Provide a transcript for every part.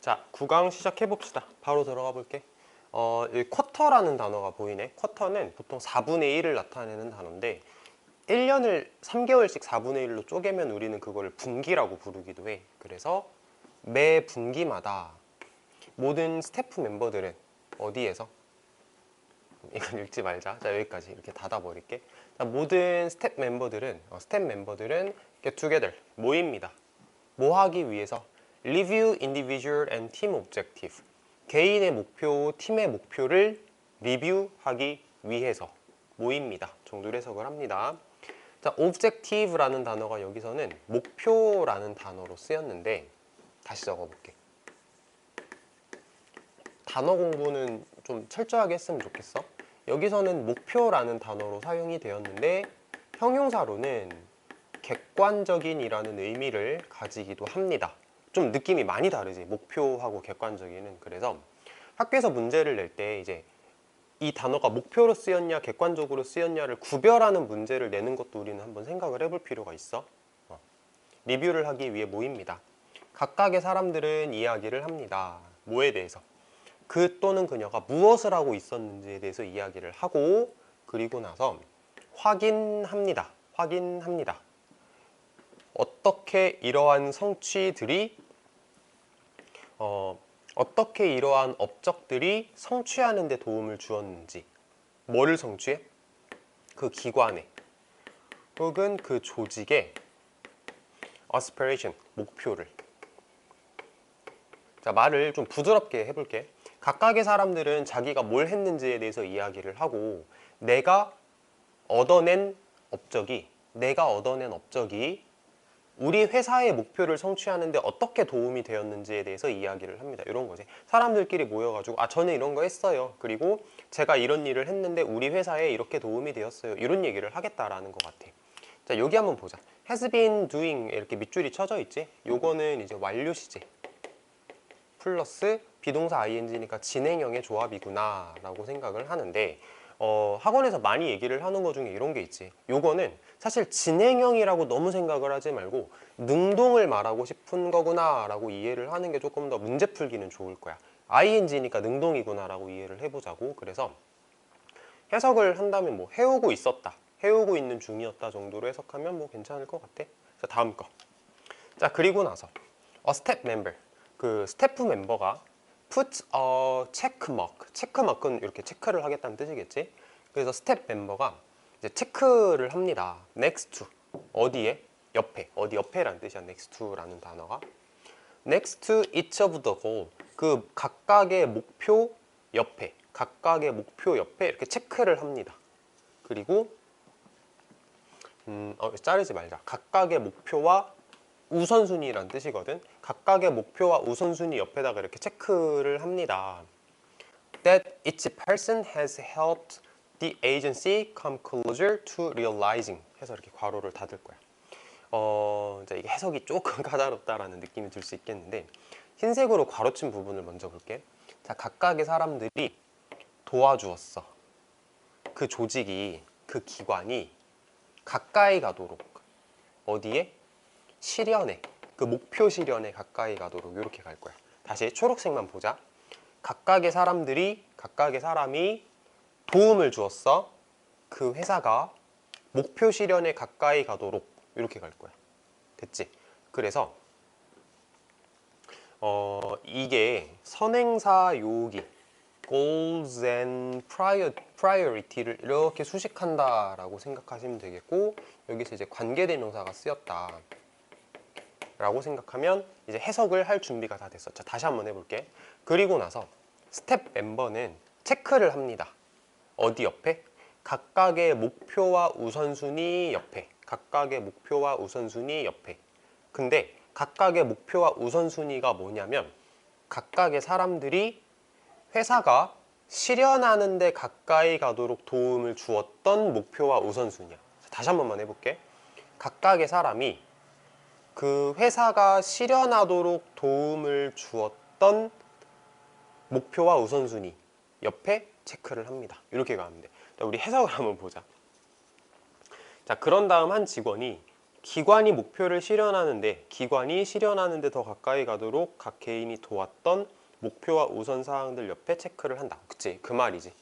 자, 구강 시작해 봅시다. 바로 들어가 볼게. 어, 이 쿼터라는 단어가 보이네. 쿼터는 보통 4분의 1을 나타내는 단어인데 1년을 3개월씩 4분의 1로 쪼개면 우리는 그걸 분기라고 부르기도 해. 그래서 매 분기마다 모든 스태프 멤버들은 어디에서 이건 읽지 말자. 자 여기까지 이렇게 닫아버릴게. 자, 모든 스텝 멤버들은 어, 스텝 멤버들은 get together 모입니다. 뭐 하기 위해서? Review individual and team objective. 개인의 목표, 팀의 목표를 리뷰하기 위해서 모입니다. 정도로 해석을 합니다. 자, objective라는 단어가 여기서는 목표라는 단어로 쓰였는데 다시 적어볼게. 단어 공부는 좀 철저하게 했으면 좋겠어. 여기서는 목표라는 단어로 사용이 되었는데 형용사로는 객관적인 이라는 의미를 가지기도 합니다. 좀 느낌이 많이 다르지. 목표하고 객관적인은. 그래서 학교에서 문제를 낼 때 이제 이 단어가 목표로 쓰였냐 객관적으로 쓰였냐를 구별하는 문제를 내는 것도 우리는 한번 생각을 해볼 필요가 있어. 어. 리뷰를 하기 위해 모입니다. 각각의 사람들은 이야기를 합니다. 뭐에 대해서? 그 또는 그녀가 무엇을 하고 있었는지에 대해서 이야기를 하고 그리고 나서 확인합니다. 확인합니다. 어떻게 이러한 성취들이 어, 어떻게 이러한 업적들이 성취하는 데 도움을 주었는지 뭐를 성취해? 그 기관에 혹은 그 조직의 aspiration 목표를 자 말을 좀 부드럽게 해볼게 각각의 사람들은 자기가 뭘 했는지에 대해서 이야기를 하고 내가 얻어낸 업적이 내가 얻어낸 업적이 우리 회사의 목표를 성취하는데 어떻게 도움이 되었는지에 대해서 이야기를 합니다. 이런 거지. 사람들끼리 모여가지고 아 저는 이런 거 했어요. 그리고 제가 이런 일을 했는데 우리 회사에 이렇게 도움이 되었어요. 이런 얘기를 하겠다라는 것 같아. 자 여기 한번 보자. has been doing 이렇게 밑줄이 쳐져 있지. 요거는 이제 완료 시제 플러스 비동사 ing니까 진행형의 조합이구나 라고 생각을 하는데 어, 학원에서 많이 얘기를 하는 것 중에 이런 게 있지. 요거는 사실 진행형이라고 너무 생각을 하지 말고 능동을 말하고 싶은 거구나 라고 이해를 하는 게 조금 더 문제 풀기는 좋을 거야. ing니까 능동이구나 라고 이해를 해보자고. 그래서 해석을 한다면 뭐 해오고 있었다 해오고 있는 중이었다 정도로 해석하면 뭐 괜찮을 것 같아. 자 다음 거자 그리고 나서 a step member. 그 스태프 멤버가 put a check mark. 체크 마크는 이렇게 체크를 하겠다는 뜻이겠지. 그래서 스텝 멤버가 이제 체크를 합니다. next to 어디에? 옆에. 어디 옆에라는 뜻이야. next to라는 단어가. next to each of the goal. 그 각각의 목표 옆에. 각각의 목표 옆에 이렇게 체크를 합니다. 그리고 음, 어, 자르지 말자. 각각의 목표와 우선순위란 뜻이거든. 각각의 목표와 우선순위 옆에다가 이렇게 체크를 합니다. That each person has helped the agency come closer to realizing 해서 이렇게 괄호를 닫을 거야. 어, 이제 이게 해석이 조금 까다롭다라는 느낌이 들 수 있겠는데 흰색으로 괄호친 부분을 먼저 볼게. 자, 각각의 사람들이 도와주었어. 그 조직이, 그 기관이 가까이 가도록 어디에? 실현에 그 목표 실현에 가까이 가도록 이렇게 갈 거야. 다시 초록색만 보자. 각각의 사람들이 각각의 사람이 도움을 주었어. 그 회사가 목표 실현에 가까이 가도록 이렇게 갈 거야. 됐지? 그래서 어 이게 선행사 요기 goals and prior, priority를 이렇게 수식한다라고 생각하시면 되겠고 여기서 이제 관계대명사가 쓰였다. 라고 생각하면 이제 해석을 할 준비가 다. 자, 다시 한번 해볼게. 그리고 나서 스텝 멤버는 체크를 합니다. 어디 옆에? 각각의 목표와 우선순위 옆에. 각각의 목표와 우선순위 옆에. 근데 각각의 목표와 우선순위가 뭐냐면 각각의 사람들이 회사가 실현하는 데 가까이 가도록 도움을 주었던 목표와 우선순위야. 다시 한 번만 해볼게. 각각의 사람이 그 회사가 실현하도록 도움을 주었던 목표와 우선순위 옆에 체크를 합니다. 이렇게 가면 돼. 자, 우리 해석을 한번 보자. 자, 그런 다음 한 직원이 기관이 목표를 실현하는데 기관이 실현하는데 더 가까이 가도록 각 개인이 도왔던 목표와 우선 사항들 옆에 체크를 한다. 그치? 그 말이지.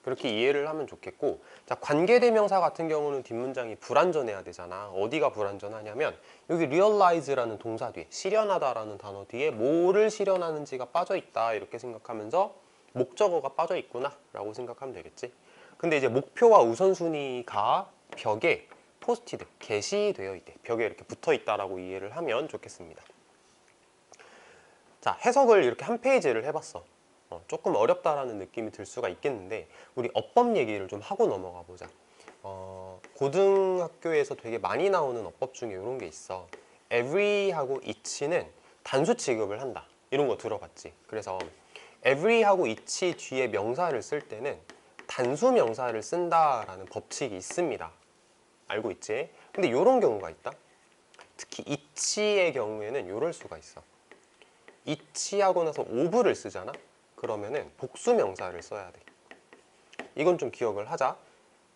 음, 그렇게 이해를 하면 좋겠고 자 관계대명사 같은 경우는 뒷문장이 불완전해야 되잖아. 어디가 불완전하냐면 여기 realize라는 동사 뒤에 실현하다라는 단어 뒤에 뭐를 실현하는지가 빠져 있다 이렇게 생각하면서 목적어가 빠져 있구나 라고 생각하면 되겠지. 근데 이제 목표와 우선순위가 벽에 포스티드 게시되어 있대. 벽에 이렇게 붙어 있다라고 이해를 하면 좋겠습니다. 자 해석을 이렇게 한 페이지를 해봤어 어, 조금 어렵다라는 느낌이 들 수가 있겠는데 우리 어법 얘기를 좀 하고 넘어가 보자. 어, 고등학교에서 되게 많이 나오는 어법 중에 이런 게 있어. every하고 each는 단수 취급을 한다. 이런 거 들어봤지. 그래서 every하고 each 뒤에 명사를 쓸 때는 단수 명사를 쓴다라는 법칙이 있습니다. 알고 있지? 근데 이런 경우가 있다. 특히 each의 경우에는 이럴 수가 있어. each하고 나서 ove를 쓰잖아. 그러면은 복수 명사를 써야 돼. 이건 좀 기억을 하자.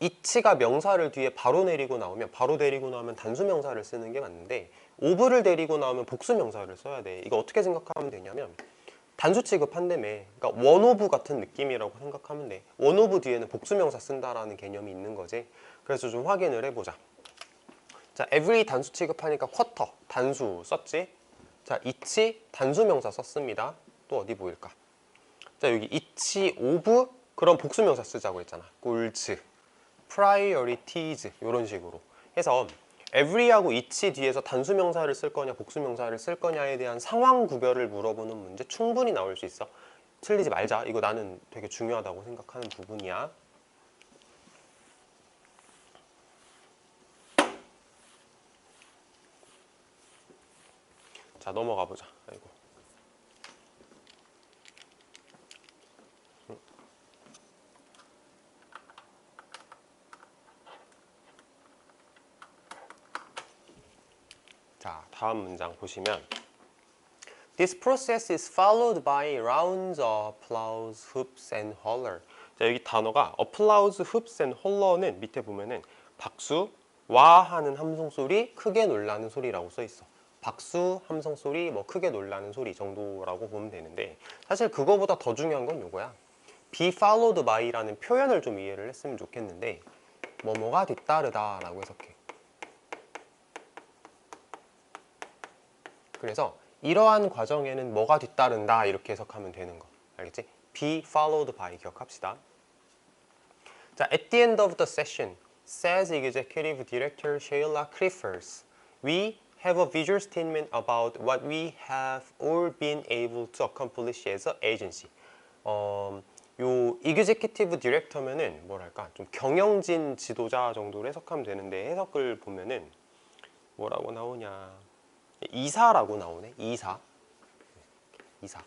이치가 명사를 뒤에 바로 내리고 나오면 바로 데리고 나오면 단수 명사를 쓰는 게 맞는데 오브를 데리고 나오면 복수 명사를 써야 돼. 이거 어떻게 생각하면 되냐면 단수 취급한다며. 그러니까 원오브 같은 느낌이라고 생각하면 돼. 원오브 뒤에는 복수 명사 쓴다라는 개념이 있는 거지. 그래서 좀 확인을 해보자. 자, every 단수 취급하니까 쿼터 단수 썼지. 자, 이치 단수 명사 썼습니다. 또 어디 보일까? 자 여기 each of 그런 복수명사 쓰자고 했잖아. 꿀츠 priorities 이런 식으로. 해서 every하고 each 뒤에서 단수명사를 쓸 거냐 복수명사를 쓸 거냐에 대한 상황 구별을 물어보는 문제 충분히 나올 수 있어. 틀리지 말자. 이거 나는 되게 중요하다고 생각하는 부분이야. 자 넘어가 보자. 아이고 자, 다음 문장 보시면 This process is followed by rounds of applause, hoops and holler. 자, 여기 단어가 applause, hoops and holler는 밑에 보면은 박수, 와 하는 함성 소리, 크게 놀라는 소리라고 써 있어. 박수, 함성 소리, 뭐 크게 놀라는 소리 정도라고 보면 되는데 사실 그거보다 더 중요한 건 요거야. be followed by라는 표현을 좀 이해를 했으면 좋겠는데 뭐뭐가 뒤따르다 라고 해석해. 그래서 이러한 과정에는 뭐가 뒤따른다 이렇게 해석하면 되는 거 알겠지? be followed by 기억합시다 자, at the end of the session says executive director Sheila Cliffers we have a visual statement about what we have all been able to accomplish as an agency 어, 요 executive director면은 뭐랄까 좀 경영진 지도자 정도로 해석하면 되는데 해석을 보면은 뭐라고 나오냐 이사라고 나오네. 이사. 이사.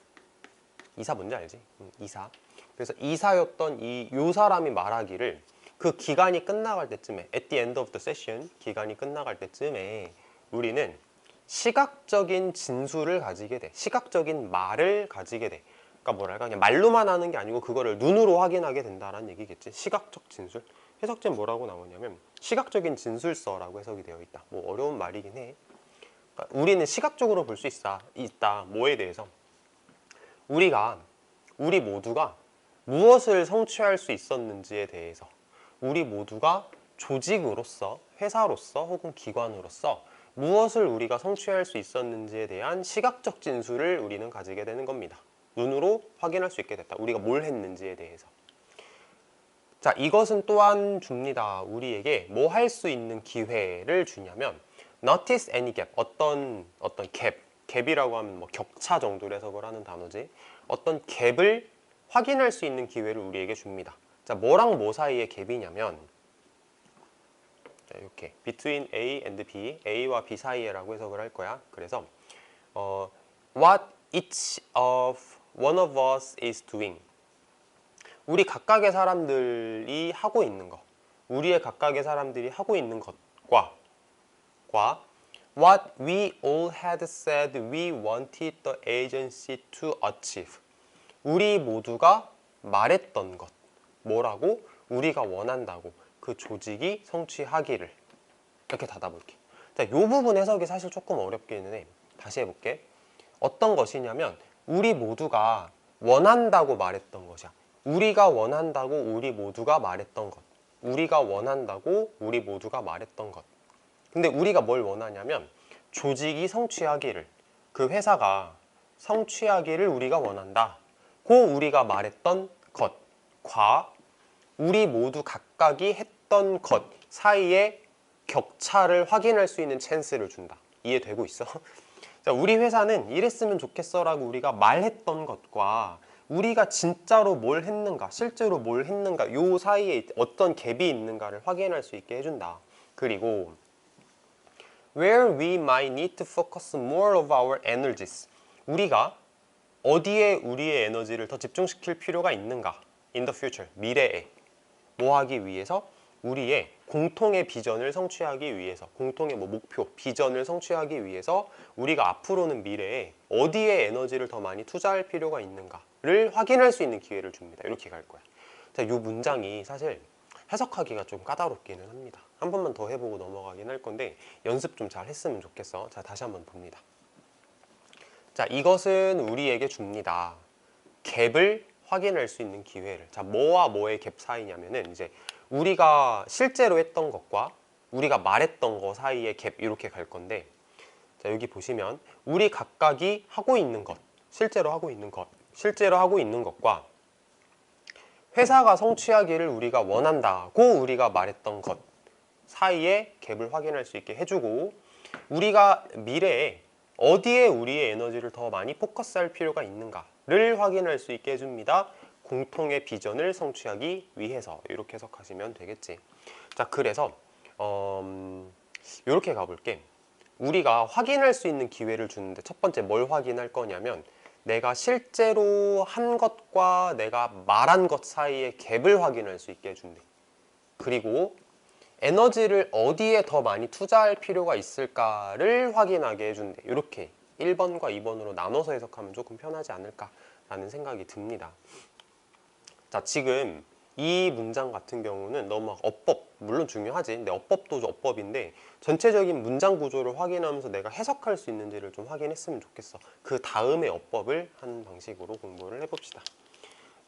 이사 뭔지 알지? 응, 이사. 그래서 이사였던 이 요 사람이 말하기를 그 기간이 끝나갈 때쯤에 at the end of the session 기간이 끝나갈 때쯤에 우리는 시각적인 진술을 가지게 돼. 시각적인 말을 가지게 돼. 그러니까 뭐랄까 그냥 말로만 하는 게 아니고 그거를 눈으로 확인하게 된다라는 얘기겠지. 시각적 진술. 해석전 뭐라고 나오냐면 시각적인 진술서라고 해석이 되어 있다. 뭐 어려운 말이긴 해. 우리는 시각적으로 볼 수 있다. 있다. 뭐에 대해서 우리가 우리 모두가 무엇을 성취할 수 있었는지에 대해서 우리 모두가 조직으로서 회사로서 혹은 기관으로서 무엇을 우리가 성취할 수 있었는지에 대한 시각적 진술을 우리는 가지게 되는 겁니다. 눈으로 확인할 수 있게 됐다. 우리가 뭘 했는지에 대해서. 자, 이것은 또한 줍니다. 우리에게 뭐 할 수 있는 기회를 주냐면 notice any gap. 어떤 어떤 갭 갭이라고 하면 뭐 격차 정도로 해석을 하는 단어지. 어떤 갭을 확인할 수 있는 기회를 우리에게 줍니다. 자 뭐랑 뭐 사이의 갭이냐면 자, 이렇게 between A and B A와 B 사이에라고 해석을 할 거야. 그래서 어, what each of one of us is doing. 우리 각각의 사람들이 하고 있는 것 우리의 각각의 사람들이 하고 있는 것과 과 What we all had said we wanted the agency to achieve. 우리 모두가 말했던 것. 뭐라고? 우리가 원한다고. 그 조직이 성취하기를. 이렇게 닫아볼게. 자, 이 부분 해석이 사실 조금 어렵기는 해. 다시 해볼게. 어떤 것이냐면 우리 모두가 원한다고 말했던 것이야. 우리가 원한다고 우리 모두가 말했던 것. 우리가 원한다고 우리 모두가 말했던 것. 근데 우리가 뭘 원하냐면 조직이 성취하기를 그 회사가 성취하기를 우리가 원한다. 고 우리가 말했던 것과 우리 모두 각각이 했던 것 사이에 격차를 확인할 수 있는 찬스를 준다. 이해되고 있어? 자, 우리 회사는 이랬으면 좋겠어 라고 우리가 말했던 것과 우리가 진짜로 뭘 했는가, 실제로 뭘 했는가, 요 사이에 어떤 갭이 있는가를 확인할 수 있게 해준다. 그리고 where we might need to focus more of our energies. 우리가 어디에 우리의 에너지를 더 집중시킬 필요가 있는가? in the future, 미래에. 뭐 하기 위해서? 우리의 공통의 비전을 성취하기 위해서, 공통의 뭐 목표, 비전을 성취하기 위해서 우리가 앞으로는 미래에 어디에 에너지를 더 많이 투자할 필요가 있는가를 확인할 수 있는 기회를 줍니다. 이렇게 갈 거야. 자, 이 문장이 사실 해석하기가 좀 까다롭기는 합니다. 한 번만 더 해보고 넘어가긴 할 건데 연습 좀 잘 했으면 좋겠어. 자, 다시 한번 봅니다. 자, 이것은 우리에게 줍니다. 갭을 확인할 수 있는 기회를. 자, 뭐와 뭐의 갭 사이냐면은 이제 우리가 실제로 했던 것과 우리가 말했던 것 사이의 갭 이렇게 갈 건데 자, 여기 보시면 우리 각각이 하고 있는 것, 실제로 하고 있는 것, 실제로 하고 있는 것과 회사가 성취하기를 우리가 원한다고 우리가 말했던 것 사이의 갭을 확인할 수 있게 해주고 우리가 미래에 어디에 우리의 에너지를 더 많이 포커스할 필요가 있는가를 확인할 수 있게 해줍니다. 공통의 비전을 성취하기 위해서 이렇게 해석하시면 되겠지. 자, 그래서 음, 이렇게 가볼게. 우리가 확인할 수 있는 기회를 주는데 첫 번째 뭘 확인할 거냐면 내가 실제로 한 것과 내가 말한 것 사이의 갭을 확인할 수 있게 해준대. 그리고 에너지를 어디에 더 많이 투자할 필요가 있을까를 확인하게 해준대. 이렇게 1번과 2번으로 나눠서 해석하면 조금 편하지 않을까 라는 생각이 듭니다. 자, 지금 이 문장 같은 경우는 너무 막 어법, 물론 중요하지. 근데 어법도 어법인데 전체적인 문장 구조를 확인하면서 내가 해석할 수 있는지를 좀 확인했으면 좋겠어. 그 다음에 어법을 한 방식으로 공부를 해봅시다.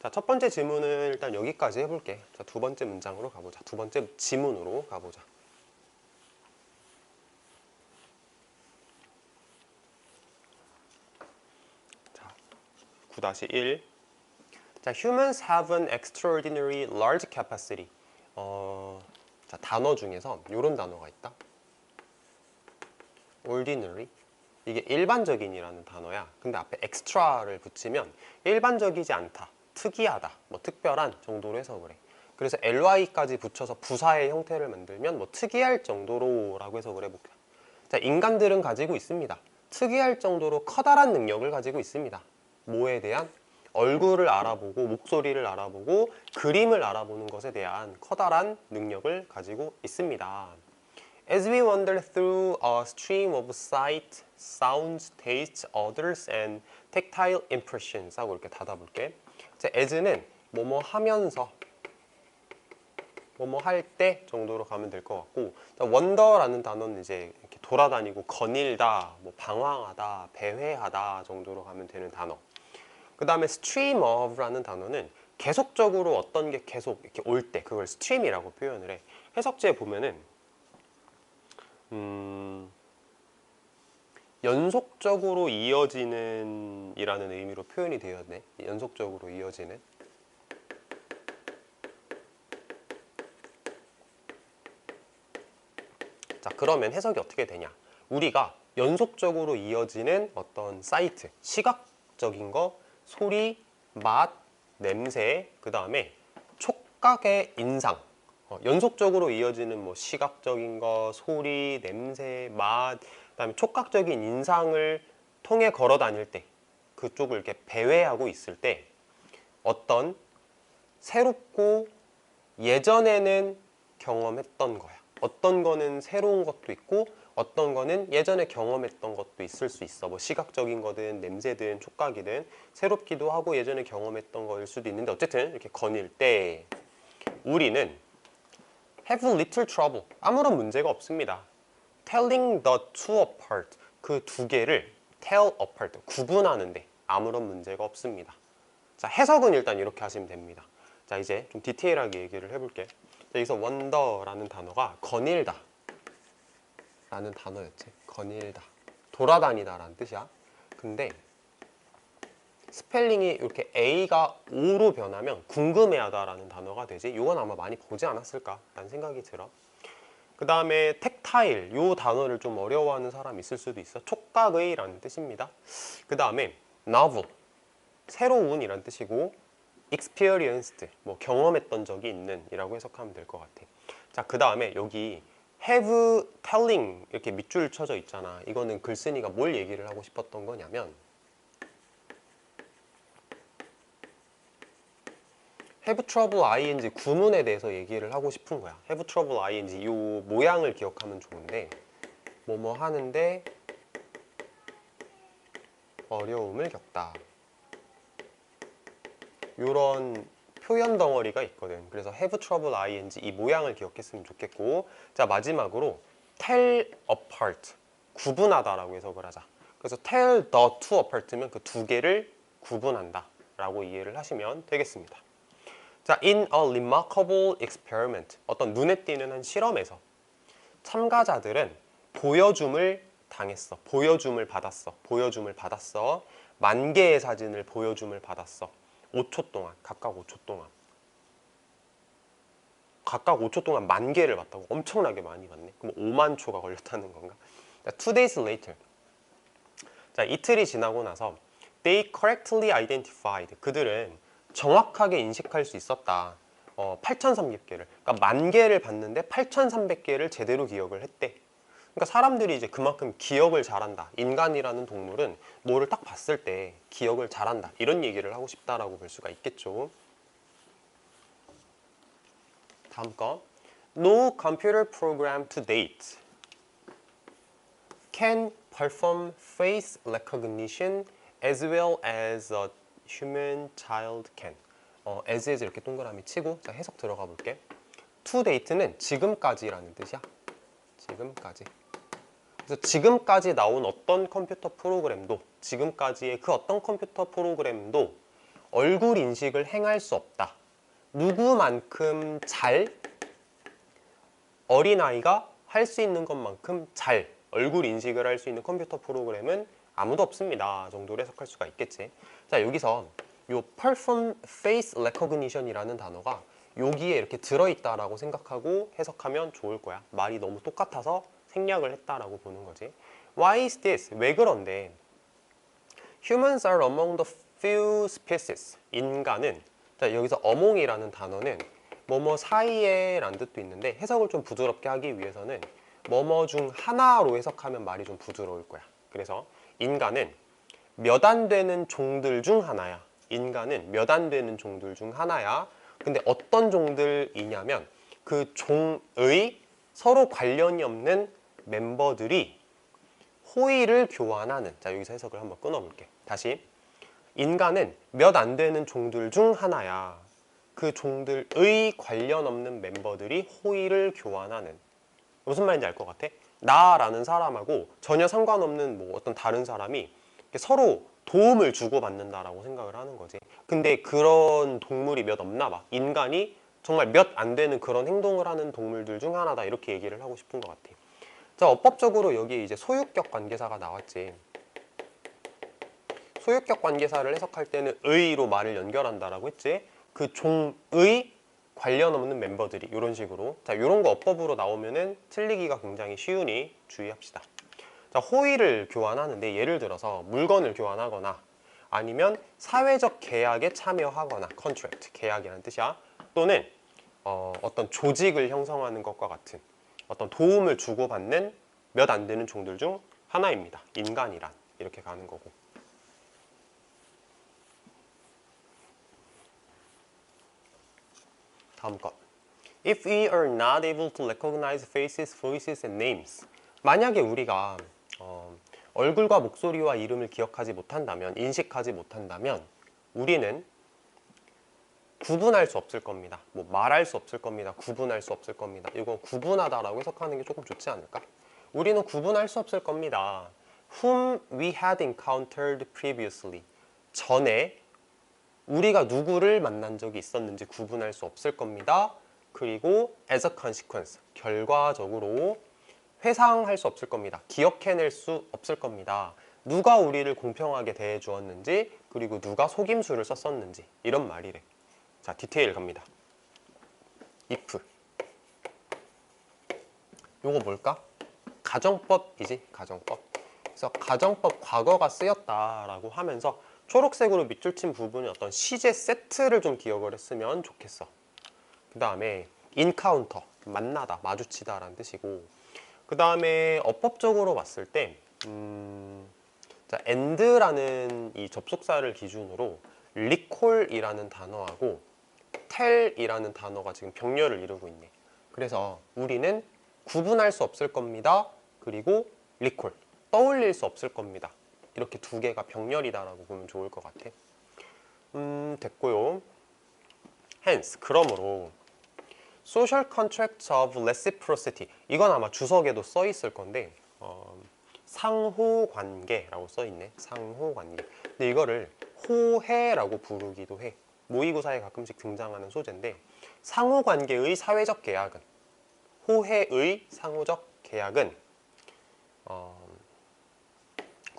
자, 첫 번째 질문은 일단 여기까지 해볼게. 자, 두 번째 문장으로 가보자. 두 번째 지문으로 가보자. 자, 9-1. 자, humans have an extraordinary large capacity. 어, 자, 단어 중에서 이런 단어가 있다. ordinary. 이게 일반적인이라는 단어야. 근데 앞에 extra를 붙이면 일반적이지 않다, 특이하다, 뭐 특별한 정도로 해석을 해. 그래서 ly까지 붙여서 부사의 형태를 만들면 뭐 특이할 정도로 라고 해석을 해볼게요. 자, 인간들은 가지고 있습니다. 특이할 정도로 커다란 능력을 가지고 있습니다. 뭐에 대한 얼굴을 알아보고 목소리를 알아보고 그림을 알아보는 것에 대한 커다란 능력을 가지고 있습니다. As we wander through a stream of sight, sounds, tastes, odors, and tactile impressions 하고 이렇게 닫아볼게. 자, as는 뭐뭐 하면서 뭐뭐 할 때 정도로 가면 될 것 같고 자, wonder라는 단어는 이제 이렇게 돌아다니고 거닐다, 뭐 방황하다, 배회하다 정도로 가면 되는 단어. 그 다음에 stream of라는 단어는 계속적으로 어떤 게 계속 이렇게 올 때 그걸 stream이라고 표현을 해. 해석지에 보면은 음, 연속적으로 이어지는 이라는 의미로 표현이 되었네. 연속적으로 이어지는. 자, 그러면 해석이 어떻게 되냐? 우리가 연속적으로 이어지는 어떤 사이트, 시각적인 거, 소리, 맛, 냄새, 그 다음에 촉각의 인상. 어, 연속적으로 이어지는 뭐 시각적인 거, 소리, 냄새, 맛, 그다음에 촉각적인 인상을 통해 걸어 다닐 때 그쪽을 이렇게 배회하고 있을 때 어떤 새롭고 예전에는 경험했던 거야. 어떤 거는 새로운 것도 있고 어떤 거는 예전에 경험했던 것도 있을 수 있어. 뭐 시각적인 거든 냄새든 촉각이든 새롭기도 하고 예전에 경험했던 거일 수도 있는데 어쨌든 이렇게 거닐 때 우리는 have little trouble. 아무런 문제가 없습니다. Telling the two apart 그 두 개를 tell apart 구분하는데 아무런 문제가 없습니다. 자 해석은 일단 이렇게 하시면 됩니다. 자 이제 좀 디테일하게 얘기를 해볼게. 자, 여기서 wonder라는 단어가 거닐다 라는 단어였지. 거닐다. 돌아다니다 라는 뜻이야. 근데 스펠링이 이렇게 A가 O로 변하면 궁금해하다 라는 단어가 되지. 이건 아마 많이 보지 않았을까 라는 생각이 들어. 그 다음에 텍타일 요 단어를 좀 어려워하는 사람 있을 수도 있어. 촉각의 라는 뜻입니다. 그 다음에 novel 새로운 이란 뜻이고 experienced 뭐 경험했던 적이 있는 이라고 해석하면 될 것 같아. 자, 그 다음에 여기 have telling 이렇게 밑줄 쳐져 있잖아. 이거는 글쓴이가 뭘 얘기를 하고 싶었던 거냐면 have trouble ing 구문에 대해서 얘기를 하고 싶은 거야. have trouble ing 요 모양을 기억하면 좋은데 뭐뭐 하는데 어려움을 겪다. 요런 표현 덩어리가 있거든. 그래서 have trouble ing 이 모양을 기억했으면 좋겠고 자 마지막으로 tell apart 구분하다 라고 해석을 하자. 그래서 tell the two apart면 그 두 개를 구분한다 라고 이해를 하시면 되겠습니다. 자, in a remarkable experiment 어떤 눈에 띄는 한 실험에서 참가자들은 보여줌을 당했어. 보여줌을 받았어. 보여줌을 받았어. 만 개의 사진을 보여줌을 받았어. 5초 동안 각각 5초 동안 각각 5초 동안 만 개를 봤다고 엄청나게 많이 봤네 그럼 5만 초가 걸렸다는 건가 자, two days later 자 이틀이 지나고 나서 they correctly identified 그들은 정확하게 인식할 수 있었다 어, 8,300개를 그러니까 만 개를 봤는데 8,300개를 제대로 기억을 했대 그러니까 사람들이 이제 그만큼 기억을 잘한다. 인간이라는 동물은 뭐를 딱 봤을 때 기억을 잘한다. 이런 얘기를 하고 싶다라고 볼 수가 있겠죠. 다음 거. No computer program to date can perform face recognition as well as human child can. 어, as as 이렇게 동그라미 치고 자, 해석 들어가 볼게. to date는 지금까지라는 뜻이야. 지금까지. 그래서 지금까지 나온 어떤 컴퓨터 프로그램도 지금까지의 그 어떤 컴퓨터 프로그램도 얼굴 인식을 행할 수 없다. 누구만큼 잘 어린아이가 할 수 있는 것만큼 잘 얼굴 인식을 할 수 있는 컴퓨터 프로그램은 아무도 없습니다. 정도로 해석할 수가 있겠지. 자, 여기서 요 perform face recognition이라는 단어가 여기에 이렇게 들어있다라고 생각하고 해석하면 좋을 거야. 말이 너무 똑같아서 생략을 했다라고 보는 거지. Why is this? 왜 그런데? Humans are among the few species. 인간은 자, 여기서 among이라는 단어는 뭐뭐 사이에라는 뜻도 있는데 해석을 좀 부드럽게 하기 위해서는 뭐뭐 중 하나로 해석하면 말이 좀 부드러울 거야. 그래서 인간은 몇 안 되는 종들 중 하나야. 인간은 몇 안 되는 종들 중 하나야. 근데 어떤 종들이냐면 그 종의 서로 관련이 없는 멤버들이 호의를 교환하는 자 여기서 해석을 한번 끊어볼게 다시 인간은 몇 안 되는 종들 중 하나야 그 종들의 관련 없는 멤버들이 호의를 교환하는 무슨 말인지 알 것 같아? 나라는 사람하고 전혀 상관없는 뭐 어떤 다른 사람이 서로 도움을 주고받는다라고 생각을 하는 거지 근데 그런 동물이 몇 없나 봐 인간이 정말 몇 안 되는 그런 행동을 하는 동물들 중 하나다 이렇게 얘기를 하고 싶은 것 같아 자, 어법적으로 여기 이제 소유격 관계사가 나왔지. 소유격 관계사를 해석할 때는 의로 말을 연결한다라고 했지. 그 종의 관련 없는 멤버들이 이런 식으로. 자, 이런 거 어법으로 나오면은 틀리기가 굉장히 쉬우니 주의합시다. 자, 호의를 교환하는데 예를 들어서 물건을 교환하거나 아니면 사회적 계약에 참여하거나 contract 계약이라는 뜻이야. 또는 어, 어떤 조직을 형성하는 것과 같은 어떤 도움을 주고받는 몇 안 되는 종들 중 하나입니다. 인간이란 이렇게 가는 거고. 다음 것. If we are not able to recognize faces, voices, and names. 만약에 우리가 어, 얼굴과 목소리와 이름을 기억하지 못한다면, 인식하지 못한다면, 우리는 구분할 수 없을 겁니다. 뭐 말할 수 없을 겁니다. 구분할 수 없을 겁니다. 이거 구분하다 라고 해석하는 게 조금 좋지 않을까? 우리는 구분할 수 없을 겁니다. Whom we had encountered previously. 전에 우리가 누구를 만난 적이 있었는지 구분할 수 없을 겁니다. 그리고 as a consequence. 결과적으로 회상할 수 없을 겁니다. 기억해낼 수 없을 겁니다. 누가 우리를 공평하게 대해 주었는지 그리고 누가 속임수를 썼었는지 이런 말이래. 자, 디테일 갑니다. if. 요거 뭘까? 가정법이지, 가정법. 그래서 가정법 과거가 쓰였다라고 하면서 초록색으로 밑줄 친 부분이 어떤 시제 세트를 좀 기억을 했으면 좋겠어. 그 다음에 인카운터, 만나다, 마주치다 라는 뜻이고 그 다음에 어법적으로 봤을 때 음, 자, and라는 이 접속사를 기준으로 recall이라는 단어하고 tell이라는 단어가 지금 병렬을 이루고 있네. 그래서 우리는 구분할 수 없을 겁니다. 그리고 recall, 떠올릴 수 없을 겁니다. 이렇게 두 개가 병렬이다라고 보면 좋을 것 같아. 음, 됐고요. hence, 그러므로 social contracts of reciprocity 이건 아마 주석에도 써 있을 건데 어, 상호 관계라고 써 있네. 상호 관계. 근데 이거를 호해라고 부르기도 해. 모의고사에 가끔씩 등장하는 소재인데 상호 관계의 사회적 계약은 호해의 상호적 계약은 어,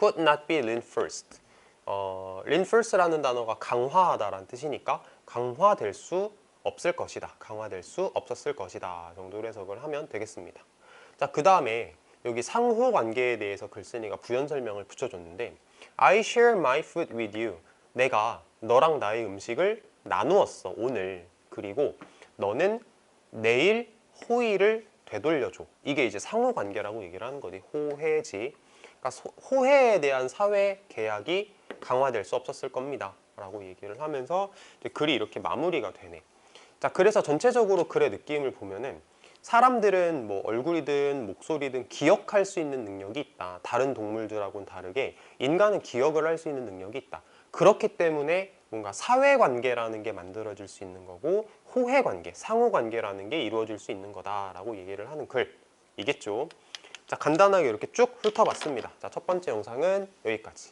could not be reinforced. 어, reinforce라는 단어가 강화하다라는 뜻이니까 강화될 수 없을 것이다. 강화될 수 없었을 것이다. 정도로 해석을 하면 되겠습니다. 자, 그 다음에 여기 상호 관계에 대해서 글쓴이가 부연 설명을 붙여줬는데 I share my food with you. 내가 너랑 나의 음식을 나누었어 오늘. 그리고 너는 내일 호의를 되돌려줘. 이게 이제 상호 관계라고 얘기를 하는 거지. 호해지. 그러니까 소- 호해에 대한 사회 계약이 강화될 수 없었을 겁니다. 라고 얘기를 하면서 글이 이렇게 마무리가 되네. 자, 그래서 전체적으로 글의 느낌을 보면은 사람들은 뭐 얼굴이든 목소리든 기억할 수 있는 능력이 있다. 다른 동물들하고는 다르게 인간은 기억을 할 수 있는 능력이 있다. 그렇기 때문에 뭔가 사회관계라는 게 만들어질 수 있는 거고 호해관계, 상호관계라는 게 이루어질 수 있는 거다라고 얘기를 하는 글이겠죠. 자, 간단하게 이렇게 쭉 훑어봤습니다. 자, 첫 번째 영상은 여기까지.